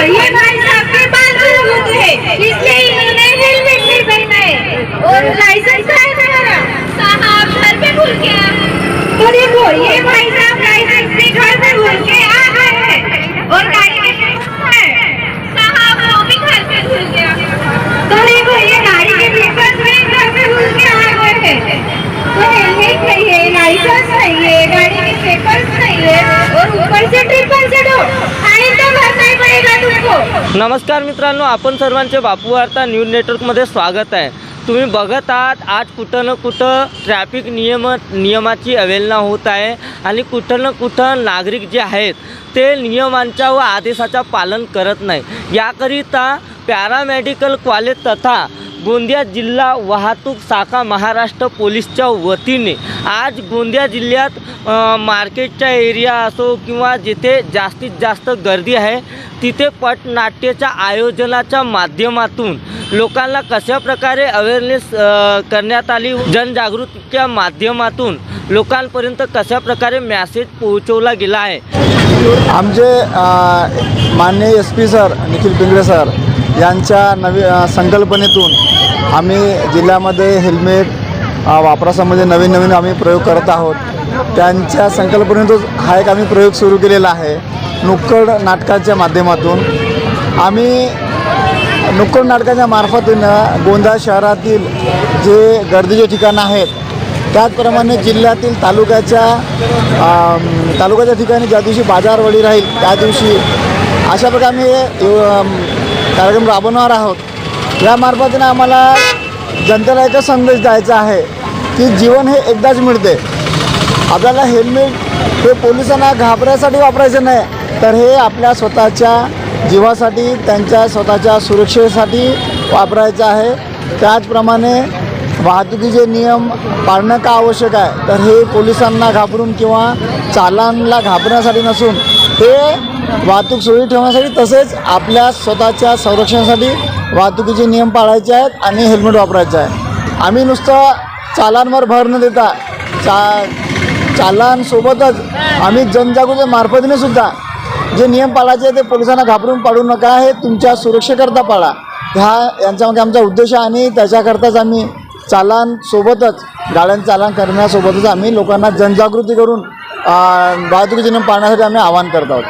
पड़ी है नमस्कार मित्रांनो आपण सर्वांचे बापू वार्ता न्यूज नेटवर्कमध्ये स्वागत आहे. तुम्ही बघत आहात आज कुठं ना कुठं ट्रॅफिक नियम नियमाची अवहेलना होत आहे आणि कुठं ना कुठं नागरिक जे आहेत ते नियमांच्या व आदेशाचा पालन करत नाही. याकरिता पॅरामेडिकल कॉलेज तथा गोंदिया जिल्हा वाहतूक शाखा महाराष्ट्र पोलीसच्या वतीने आज गोंदिया जिल्ह्यात मार्केटचा मार्केटच्या एरिया असो किंवा जिथे जास्तीत जास्त गर्दी आहे तिथे पटनाट्याच्या आयोजनाच्या माध्यमातून लोकांना कशा प्रकारे अवेअरनेस करण्यात आली? जनजागृतीच्या माध्यमातून लोकांपर्यंत कशा प्रकारे मॅसेज पोहोचवला गेला आहे? आमचे माननीय S P sir Nikhil Pingale sir यांच्या नवी संकल्पनेतून आम्ही जिल्ह्यामध्ये हेल्मेट वापरासंबंधी नवीन नवीन आम्ही प्रयोग करत आहोत. त्यांच्या संकल्पनेतून हा एक आम्ही प्रयोग सुरू केलेला आहे. नुक्कड नाटकाच्या माध्यमातून. आम्ही नुक्कड नाटकाच्या मार्फतीनं गोंदा शहरातील जे गर्दीचे ठिकाणं आहेत त्याचप्रमाणे जिल्ह्यातील तालुक्याच्या तालुक्याच्या ठिकाणी ज्या दिवशी बाजारवडी राहील त्या दिवशी अशा प्रकारे आम्ही हे, कार्यक्रम राबवणार आहोत. या मार्फतीनं आम्हाला जनतेला एकच संदेश द्यायचा आहे की जीवन हे एकदाच मिळते. आपल्याला हेल्मेट हे पोलिसांना घाबरायसाठी वापरायचं नाही. तर हे आपल्या स्वतःच्या जीवासाठी त्यांच्या स्वतःच्या सुरक्षेसाठी वापरायचं आहे. त्याचप्रमाणे वाहतुकीचे नियम पाळणं का आवश्यक आहे? तर हे पोलिसांना घाबरून किंवा चालांना घाबरण्यासाठी नसून हे वाहतूक सुरळीत ठेवण्यासाठी तसेच आपल्या स्वतःच्या संरक्षणासाठी वाहतुकीचे नियम पाळायचे आहेत आणि हेल्मेट वापरायचं आहे. आम्ही नुसतं चालांवर भर न देता चा चालांसोबतच आम्ही जनजागृती मार्फतीने सुद्धा जे नियम पाळायचे ते पोलिसांना घाबरून पाडू नका हे तुमच्या सुरक्षेकरता पाळा. ह्या यांच्यामध्ये आमचा उद्देश आहे आणि त्याच्याकरताच आम्ही चालांसोबतच गाड्यांचं चालन करण्यासोबतच आम्ही लोकांना जनजागृती करून वाहतुकीचे नियम पाळण्यासाठी आम्ही आवाहन करत आहोत.